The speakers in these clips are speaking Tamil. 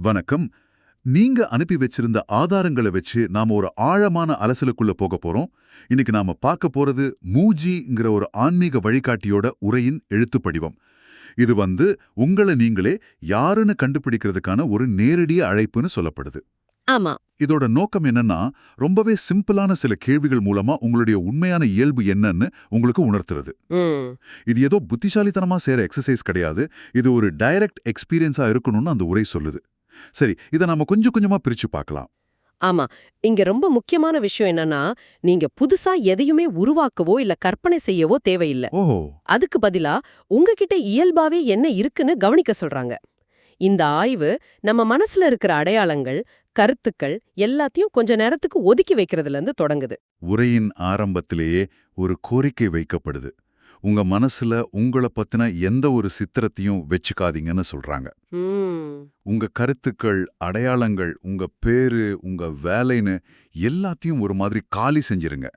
வணக்கம். நீங்க அனுப்பி வச்சிருந்த ஆதாரங்களை வச்சு நாம ஒரு ஆழமான அலசலுக்குள்ள போக போறோம். இன்னைக்கு நாம பார்க்க போறது மூஜிங்கிற ஒரு ஆன்மீக வழிகாட்டியோட உரையின் எழுத்துப் படிவம் இது வந்து உங்களை நீங்களே யாருன்னு கண்டுபிடிக்கிறதுக்கான ஒரு நேரடி அழைப்புன்னு சொல்லப்படுது. ஆமா. இதோட நோக்கம் என்னன்னா ரொம்பவே சிம்பிளான சில கேள்விகள் மூலமா உங்களுடைய உண்மையான இயல்பு என்னன்னு உங்களுக்கு உணர்த்துறது. இது ஏதோ புத்திசாலித்தனமா செய்யற எக்ஸசைஸ் கிடையாது. இது ஒரு டைரக்ட் எக்ஸ்பீரியன்ஸா இருக்கணும்னு அந்த உரை சொல்லுது. சரி இதை நாம கொஞ்சம் கொஞ்சமா பிரிச்சு பார்க்கலாம். ஆமா இங்க ரொம்ப முக்கியமான விஷயம் என்னன்னா நீங்க புதுசா எதையுமே உருவாக்கவோ இல்ல கற்பனை செய்யவோ தேவையில்ல. ஓ அதுக்கு பதிலா உங்ககிட்ட இயல்பாவே என்ன இருக்குன்னு கவனிக்க சொல்றாங்க. இந்த ஆய்வு நம்ம மனசுல இருக்கிற அடையாளங்கள் கருத்துக்கள் எல்லாத்தையும் கொஞ்ச நேரத்துக்கு ஒதுக்கி வைக்கிறதுல இருந்து தொடங்குது. உரையின் ஆரம்பத்திலேயே ஒரு கோரிக்கை வைக்கப்படுது. உங்க மனசுல உங்களை பத்தின எந்த ஒரு சித்திரத்தையும் வச்சுக்காதீங்கன்னு சொல்றாங்க. உங்க கருத்துக்கள் அடையாளங்கள் உங்க பேரு உங்க வேலைன்னு எல்லாத்தையும் ஒரு மாதிரி காலி செஞ்சிருங்க.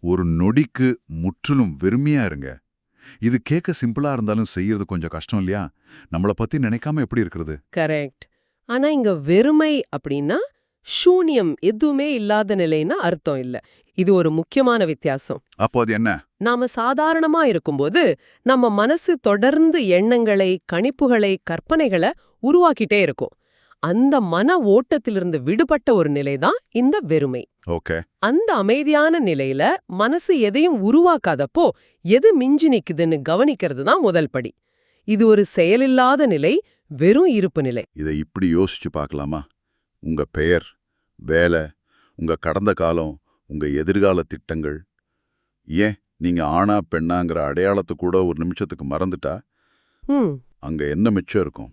ஒரு நொடிக்கு முற்றிலும் வெறுமையா இருங்க. இது கேட்க சிம்பிளா இருந்தாலும் செய்யறது கொஞ்சம் கஷ்டம் இல்லையா? நம்மள பத்தி நினைக்காம எப்படி இருக்கிறது? கரெக்ட். ஆனா இங்க வெறுமை அப்படின்னா சூனியம் எதுவுமே இல்லாத நிலைன்னா அர்த்தம் இல்ல. இது ஒரு முக்கியமான வித்தியாசம். அப்போ அது என்ன? நாம சாதாரணமா இருக்கும்போது நம்ம மனசு தொடர்ந்து எண்ணங்களை கணிப்புகளை கற்பனைகளை உருவாக்கிட்டே இருக்கும். அந்த மன ஓட்டத்திலிருந்து விடுபட்ட ஒரு நிலைதான் இந்த வெறுமை. ஓகே. அந்த அமைதியான நிலையில மனசு எதையும் உருவாக்காதப்போ எது மிஞ்சி நிக்குதுன்னு கவனிக்கிறது தான் முதல் படி. இது ஒரு செயலில்லாத நிலை வெறும் இருப்பு நிலை. இதை இப்படி யோசிச்சு பார்க்கலாமா? உங்க பெயர் வேலை உங்க கடந்த காலம் உங்க எதிர்கால திட்டங்கள்? ஏன் நீங்க ஆணா பெண்ணாங்கிற அடையாளத்தை கூட ஒரு நிமிஷத்துக்கு மறந்துட்டா? அங்க என்ன மிச்சம் இருக்கும்?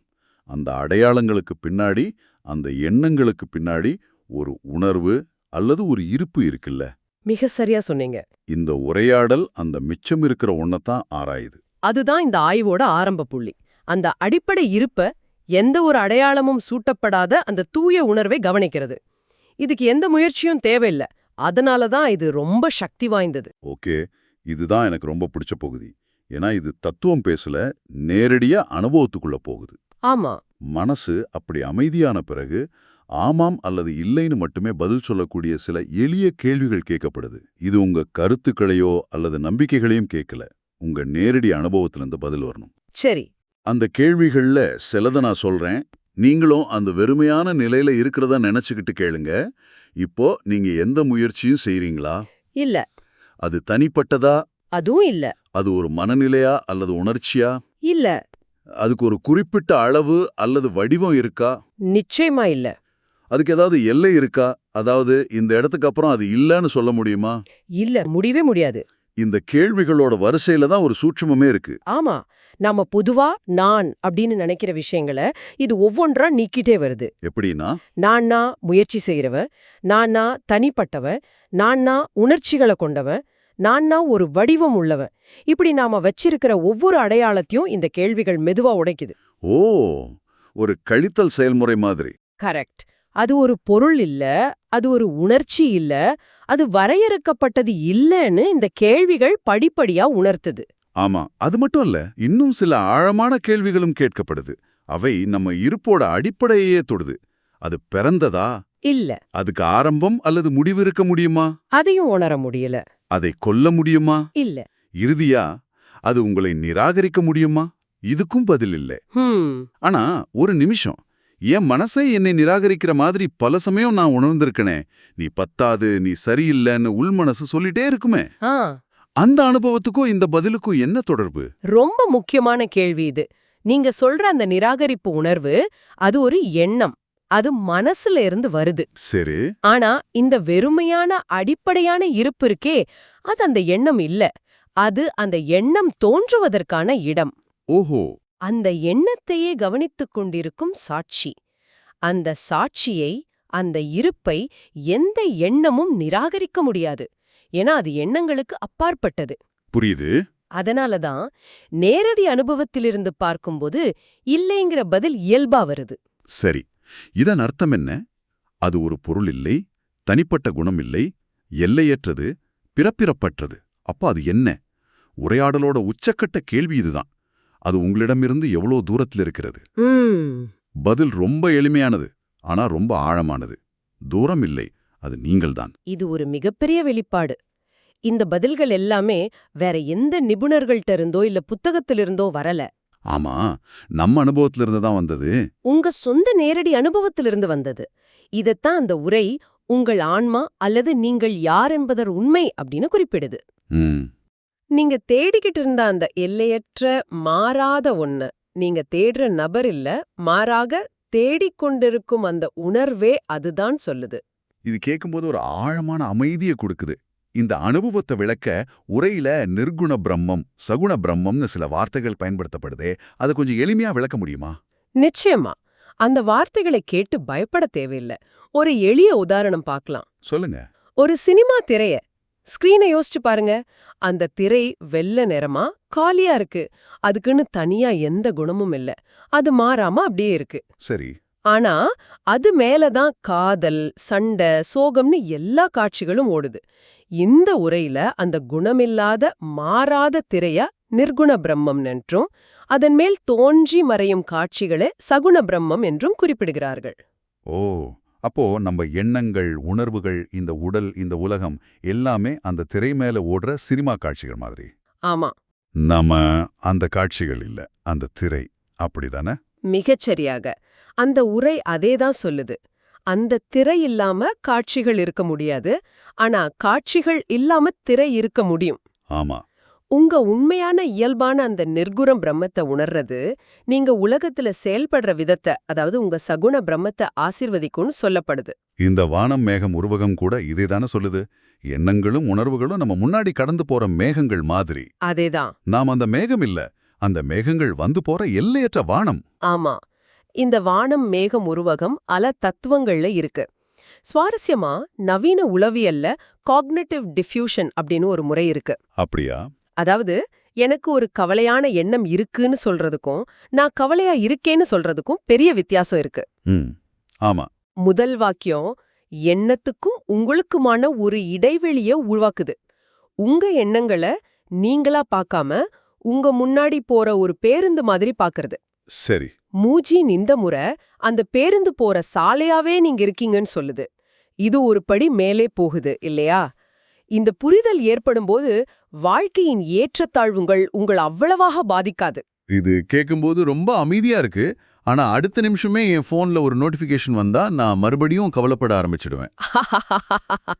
அந்த அடையாளங்களுக்கு பின்னாடி அந்த எண்ணங்களுக்கு பின்னாடி ஒரு உணர்வு அல்லது ஒரு இருப்பு இருக்குல்ல? மிக சரியா சொன்னீங்க. இந்த உரையாடல் அந்த மிச்சம் இருக்கிற ஒன்னத்தான் ஆராயுது. அதுதான் இந்த ஆய்வோட ஆரம்ப புள்ளி. அந்த அடிப்படை இருப்ப எந்த ஒரு அடையாளமும் சூட்டப்படாத அந்த தூய உணர்வை கவனிக்கிறது. இதுக்கு எந்த முயற்சியும் தேவையில்ல. அதனால தான் இது ரொம்ப சக்தி வாய்ந்தது. ஓகே இதுதான் எனக்கு ரொம்ப பிடிச்ச பகுதி. ஏன்னா இது தத்துவம் பேசல நேரடியா அனுபவத்துக்குள்ள போகுது. ஆமா. மனசு அப்படி அமைதியான பிறகு ஆமாம் அல்லது இல்லைன்னு மட்டுமே பதில் சொல்லக்கூடிய சில எளிய கேள்விகள் கேட்கப்படுது. இது உங்க கருத்துக்களையோ அல்லது நம்பிக்கைகளையும் கேட்கல. உங்க நேரடி அனுபவத்திலிருந்து பதில் வரணும். சரி. அந்த கேள்விகள்ல சிலதை நான் சொல்றேன் நீங்களும் அந்த வெறுமையான நிலையில இருக்கிறதா நினைச்சுக்கிட்டு கேளுங்க. இப்போ நீங்க எந்த முயற்சியும் செய்றீங்களா? இல்ல. அது தனிப்பட்டதா? அதுவும் இல்ல. அது ஒரு மனநிலையா அல்லது உணர்ச்சியா? இல்ல. அதுக்கு ஒரு குறிப்பிட்ட அளவு அல்லது வடிவம் இருக்கா? நிச்சயமா இல்ல. அதுக்கு ஏதாவது எல்லை இருக்கா? அதாவது இந்த இடத்துக்கு அப்புறம் அது இல்லைன்னு சொல்ல முடியுமா? இல்ல முடியவே முடியாது. இந்த கேள்விகளோட வரிசையில தான் ஒரு சூட்சுமமே இருக்கு. ஆமா. நாம பொதுவா நான் அப்படின்னு நினைக்கிற விஷயங்களை இது ஒவ்வொன்றா நீக்கிட்டே வருது. எப்படின்னா? நான்னா முயற்சி செய்யறவன் நான்னா தனிப்பட்டவன் நான்னா உணர்ச்சிகளை கொண்டவன் நான்னா ஒரு வடிவம் உள்ளவன். இப்படி நாம வச்சிருக்கிற ஒவ்வொரு அடையாளத்தையும் இந்த கேள்விகள் மெதுவா உடைக்குது. ஓ ஒரு கழித்தல் செயல்முறை மாதிரி. கரெக்ட். அது ஒரு பொருள் இல்ல அது ஒரு உணர்ச்சி இல்ல அது வரையறுக்கப்பட்டது இல்லைன்னு இந்த கேள்விகள் படிப்படியா உணர்த்துது. ஆமா அது மட்டும் இல்ல இன்னும் சில ஆழமான கேள்விகளும் கேட்கப்படுது. அவை நம்ம இருப்போட அடிப்படையே தொடுது. அது பிறந்ததா? இல்ல. அதுக்கு ஆரம்பம் அல்லது முடிவு இருக்க முடியுமா? அதையும் உணர முடியல. அதை கொல்ல முடியுமா? இல்ல. இறுதியா அது உங்களை நிராகரிக்க முடியுமா? இதுக்கும் பதில் இல்லை. ஆனா ஒரு நிமிஷம். என் மனசே என்னை நிராகரிக்கிற மாதிரி பல சமயம் நான் உணர்ந்திருக்கனே. நீ பத்தாது நீ சரியில்லைன்னு உள்மனசு சொல்லிட்டே இருக்குமே. அந்த அனுபவத்துக்கும் இந்த பதிலுக்கும் என்ன தொடர்பு? ரொம்ப முக்கியமான கேள்வி இது. நீங்க சொல்ற அந்த நிராகரிப்பு உணர்வு அது ஒரு எண்ணம். அது மனசுல இருந்து வருது. சரி. ஆனா இந்த வெறுமையான அடிப்படையான இருப்பு இருக்கே அது அந்த எண்ணம் இல்ல. அது அந்த எண்ணம் தோன்றுவதற்கான இடம். ஓஹோ. அந்த எண்ணத்தையே கவனித்துக் கொண்டிருக்கும் சாட்சி. அந்த சாட்சியை அந்த இருப்பை எந்த எண்ணமும் நிராகரிக்க முடியாது. ஏன்னா அது எண்ணங்களுக்கு அப்பாற்பட்டது. புரியுது. அதனால தான் நேரடி அனுபவத்திலிருந்து பார்க்கும்போது இல்லைங்கிற பதில் இயல்பா வருது. சரி. இதன் அர்த்தம் என்ன? அது ஒரு பொருள் இல்லை தனிப்பட்ட குணம் இல்லை எல்லையற்றது பிறப்பிறப்பற்றது. அப்ப அது என்ன? உரையாடலோட உச்சக்கட்ட கேள்வி இதுதான். அது உங்களிடமிருந்து எவ்வளோ தூரத்தில் இருக்கிறது? பதில் ரொம்ப எளிமையானது ஆனா ரொம்ப ஆழமானது. தூரம் இல்லை. அது நீங்கள்தான். இது ஒரு மிகப்பெரிய வெளிப்பாடு. இந்த பதில்கள் எல்லாமே வேற எந்த நிபுணர்கள்ட்ட இருந்தோ இல்ல புத்தகத்திலிருந்தோ வரல. ஆமா நம்ம அனுபவத்திலிருந்து தான் வந்தது. உங்க சொந்த நேரடி அனுபவத்திலிருந்து வந்தது. இதத்தான் அந்த உரை உங்கள் ஆன்மா அல்லது நீங்கள் யார் என்பதர் உண்மை அப்படின்னு குறிப்பிடுது. நீங்க தேடிக்கிட்டு இருந்த அந்த எல்லையற்ற மாறாத ஒண்ணு நீங்க தேடுற நபர் இல்ல மாறாக தேடிக்கொண்டிருக்கும் அந்த உணர்வே அதுதான் சொல்லுது. இது கேட்கும்போது ஒரு ஆழமான அமைதியை கொடுக்குது. இந்த அனுபவத்தை விளக்க உரையில நிர்குண பிரம்மம் சகுண பிரம்மம்னு சில வார்த்தைகள் பயன்படுத்தப்படுதே அதை கொஞ்சம் எளிமையா விளக்க முடியுமா? நிச்சயமா. அந்த வார்த்தைகளை கேட்டு பயப்பட தேவையில்லை. ஒரு எளிய உதாரணம் பார்க்கலாம். சொல்லுங்க. ஒரு சினிமா திரைய ஸ்கிரீனை யோசிச்சு பாருங்க. அந்த திரை வெள்ளை நிறமா காலியா இருக்கு. அதுக்குன்னு தனியா எந்த குணமும் இல்ல. அது மாறாம அப்படியே இருக்கு. சரி. ஆனா அது மேலதான் காதல் சண்டை சோகம்னு எல்லா காட்சிகளும் ஓடுது. இந்த உரையில அந்த குணமில்லாத மாறாத திரைய நிர்குண பிரம்மம் என்றும் அதன் மேல் தோன்றி மறையும் காட்சிகளை சகுண பிரம்மம் என்றும் குறிப்பிடுகிறார்கள். ஓ அப்போ நம்ம எண்ணங்கள் உணர்வுகள் இந்த உடல் இந்த உலகம் எல்லாமே அந்த திரை மேல ஓடுற சினிமா காட்சிகள் மாதிரி. ஆமா. நம்ம அந்த காட்சிகள் இல்ல அந்த திரை. அப்படிதானே? மிகச்சரியாக. அந்த உரை அதேதான் சொல்லுது. அந்த திரை இல்லாம காட்சிகள் இருக்க முடியாது. ஆனா காட்சிகள் இல்லாம திரை இருக்க முடியும். ஆமா. உங்க உண்மையான இயல்பான அந்த நிர்குணம் பிரம்மத்தை உணர்றது நீங்க உலகத்துல செயல்படுற விதத்தை அதாவது உங்க சகுண பிரம்மத்தை ஆசிர்வதிக்கும்னு சொல்லப்படுது. இந்த வானம் மேகம் உருவகம் கூட இதே தானே சொல்லுது. எண்ணங்களும் உணர்வுகளும் நம்ம முன்னாடி கடந்து போற மேகங்கள் மாதிரி. அதேதான். நாம் அந்த மேகம் இல்ல அந்த மேகங்கள் வந்து போற எல்லையற்ற வானம். ஆமா. இந்த வானம் மேகம் உருவகம் அல தத்துவங்கள்ல இருக்கு. சுவாரஸ்யமா நவீன உளவியல்ல காக்னேட்டிவ் டிஃப்யூஷன் அப்படின்னு ஒரு முறை இருக்கு. அப்படியா? அதாவது எனக்கு ஒரு கவலையான எண்ணம் இருக்குன்னு சொல்றதுக்கும் நான் கவலையா இருக்கேன்னு சொல்றதுக்கும் பெரிய வித்தியாசம் இருக்கு. ஆமா. முதல் வாக்கியம் எண்ணத்துக்கும் உங்களுக்குமான ஒரு இடைவெளிய உருவாக்குது. உங்க எண்ணங்களை நீங்களா பார்க்காம உங்க முன்னாடி போற ஒரு பேருந்து மாதிரி பார்க்கறது. சரி. மூஜின் இந்த முறை அந்த பேருந்து போற சாலையாவே நீங்க இருக்கீங்கன்னு சொல்லுது. இது ஒரு படி மேலே போகுது இல்லையா? இந்த புரிதல் ஏற்படும்போது வாழ்க்கையின் ஏற்றத்தாழ்வுகள் உங்கள் அவ்வளவாக பாதிக்காது. இது கேட்கும்போது ரொம்ப அமைதியா இருக்கு. ஆனா அடுத்த நிமிஷமே என் போன்ல ஒரு நோட்டிபிகேஷன் வந்தா நான் மறுபடியும் கவலைப்பட ஆரம்பிச்சிடுவேன்.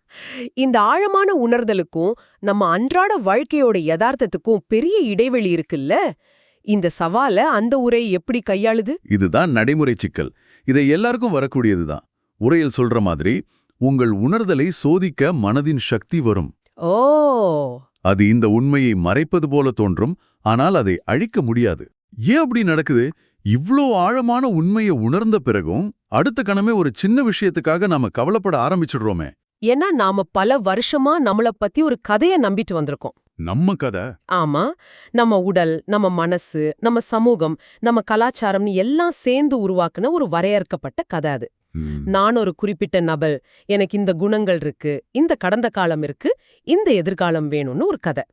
இந்த ஆழமான உணர்தலுக்கும் நம்ம அன்றாட வாழ்க்கையோட யதார்த்தத்துக்கும் பெரிய இடைவெளி இருக்குல்ல? இந்த சவால அந்த உரை எப்படி கையாளுது? இதுதான் நடைமுறை சிக்கல். இதை எல்லாருக்கும் வரக்கூடியதுதான் உரையில் சொல்ற மாதிரி உங்கள் உணர்தலை சோதிக்க மனதின் சக்தி வரும். ஓ! அது இந்த உண்மையை மறைப்பது போல தோன்றும் ஆனால் அதை அழிக்க முடியாது. ஏன் அப்படி நடக்குது? இவ்ளோ ஆழமான உண்மையை உணர்ந்த பிறகும் அடுத்த கணமே ஒரு சின்ன விஷயத்துக்காக நாம கவலைப்பட ஆரம்பிச்சிடுறோமே. ஏன்னா நாம பல வருஷமா நம்மள பத்தி ஒரு கதைய நம்பிட்டு வந்திருக்கோம். நம்ம கதை. ஆமா நம்ம உடல் நம்ம மனசு நம்ம சமூகம் நம்ம கலாச்சாரம்னு எல்லாம் சேர்ந்து உருவாக்குன ஒரு வரையறுக்கப்பட்ட கதை அது. நான் ஒரு குறிப்பிட்ட நபல் எனக்கு இந்த குணங்கள் இருக்கு இந்த கடந்த காலம் இருக்கு இந்த எதிர்காலம் வேணும்னு ஒரு கதை.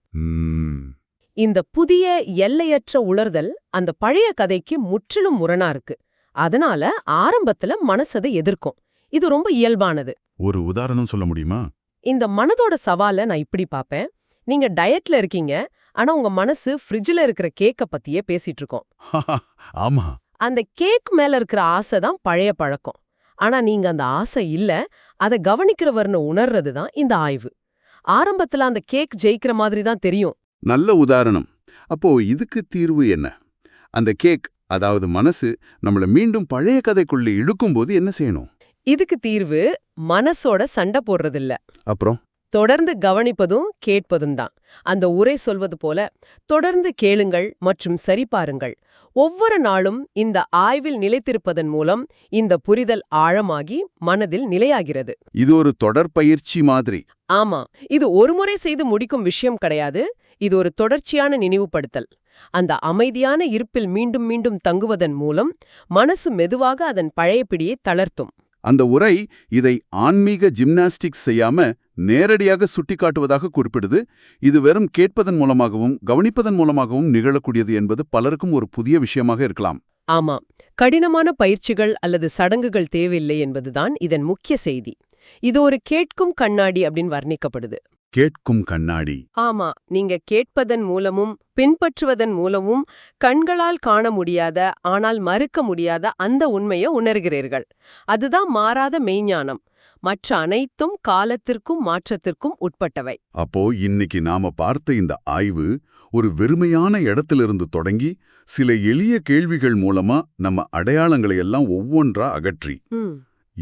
இந்த புதிய எல்லையற்ற உணர்தல் அந்த பழைய கதைக்கு முற்றிலும் முரணா இருக்கு. அதனால ஆரம்பத்துல மனசதை எதிர்க்கும். இது ரொம்ப இயல்பானது. ஒரு உதாரணம் சொல்ல முடியுமா? இந்த மனதோட சவாலை நான் இப்படி பாப்பேன். நீங்க டயட்ல இருக்கீங்க ஆனா உங்க மனசு ஃப்ரிட்ஜ்ல இருக்கிற கேக்க பத்தியே பேசிட்டு இருக்கோம். ஆமா. அந்த கேக் மேல இருக்கிற ஆசை தான் பழைய பழக்கம். ஆனா நீங்க அந்த ஆசை இல்ல அதை கவனிக்கிறவர்னு உணர்றது தான் இந்த ஆய்வு. ஆரம்பத்துல அந்த கேக் ஜெயிக்கிற மாதிரி தான் தெரியும். நல்ல உதாரணம். அப்போ இதுக்கு தீர்வு என்ன? அந்த கேக் அதாவது மனசு நம்மள மீண்டும் பழைய கதைக்குள்ள இழுக்கும்போது என்ன செய்யணும்? இதுக்கு தீர்வு மனசோட சண்டை போடுறதில்ல. அப்புறம்? தொடர்ந்து கவனிப்பதும் கேட்பதும் தான். அந்த உரை சொல்வது போல தொடர்ந்து கேளுங்கள் மற்றும் சரிபாருங்கள். ஒவ்வொரு நாளும் இந்த ஆய்வில் நிலைத்திருப்பதன் மூலம் இந்த புரிதல் ஆழமாகி மனதில் நிலையாகிறது. இது ஒரு தொடர் பயிற்சி மாதிரி. ஆமா இது ஒருமுறை செய்து முடிக்கும் விஷயம் கிடையாது. இது ஒரு தொடர்ச்சியான நினைவுபடுத்தல். அந்த அமைதியான இருப்பில் மீண்டும் மீண்டும் தங்குவதன் மூலம் மனசு மெதுவாக அதன் பழைய பிடியை தளர்த்தும். அந்த உரை இதை ஆன்மீக ஜிம்னாஸ்டிக்ஸ் செய்யாம நேரடியாக சுட்டிக்காட்டுவதாக குறிப்பிடுது. இது வெறும் கேட்பதன் மூலமாகவும் கவனிப்பதன் மூலமாகவும் நிகழக்கூடியது என்பது பலருக்கும் ஒரு புதிய விஷயமாக இருக்கலாம். ஆமா. கடினமான பயிற்சிகள் அல்லது சடங்குகள் தேவையில்லை என்பதுதான் இதன் முக்கிய செய்தி. இது ஒரு கேட்கும் கண்ணாடி அப்படின்னு வர்ணிக்கப்படுது. கேட்கும் கண்ணாடி. ஆமா நீங்க கேட்பதன் மூலமும் பின்பற்றுவதன் மூலமும் கண்களால் காண முடியாத ஆனால் மறுக்க முடியாத அந்த உண்மையை உணர்கிறீர்கள். அதுதான் மாறாத மெய்ஞானம். மற்ற அனைத்தும் காலத்திற்கும் மாற்றத்திற்கும் உட்பட்டவை. அப்போ இன்னைக்கு நாம பார்த்த இந்த ஆய்வு ஒரு வெறுமையான இடத்திலிருந்து தொடங்கி சில எளிய கேள்விகள் மூலமா நம்ம அடையாளங்களை எல்லாம் ஒவ்வொன்றா அகற்றி.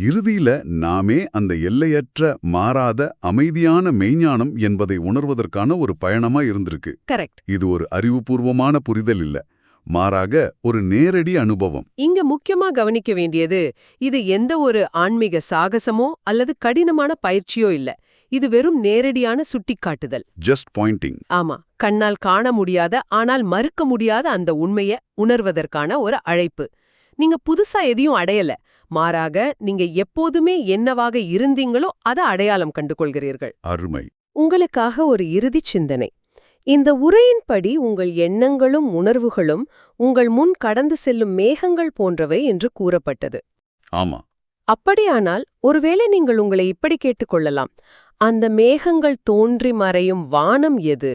இறுதியில நாமே அந்த எல்லையற்ற மாறாத அமைதியான மெய்ஞானம் என்பதை உணர்வதற்கான ஒரு பயணமா இருந்திருக்கு. கரெக்ட். இது ஒரு அறிவுபூர்வமான புரிதல் இல்ல. மாறாக ஒரு நேரடி அனுபவம். இங்க முக்கியமா கவனிக்க வேண்டியது இது எந்த ஒரு ஆன்மீக சாகசமோ அல்லது கடினமான பயிற்சியோ இல்ல. இது வெறும் நேரடியான சுட்டிக்காட்டுதல். ஜஸ்ட் பாயிண்டிங் ஆமா கண்ணால் காண முடியாத ஆனால் மறுக்க முடியாத அந்த உண்மைய உணர்வதற்கான ஒரு அழைப்பு. நீங்க புதுசா எதையும் அடையல. மாறாக நீங்க எப்போதுமே என்னவாக இருந்தீங்களோ அதை அடையாளம் கண்டு கொள்கிறீர்கள் அருமை. உங்களுக்காக ஒரு இறுதிச் சிந்தனை. இந்த உரையின்படி உங்கள் எண்ணங்களும் உணர்வுகளும் உங்கள் முன் கடந்து செல்லும் மேகங்கள் போன்றவை என்று கூறப்பட்டது. ஆமா. அப்படியானால் ஒருவேளை நீங்கள் உங்களை இப்படி கேட்டுக்கொள்ளலாம் அந்த மேகங்கள் தோன்றி மறையும் வானம் எது?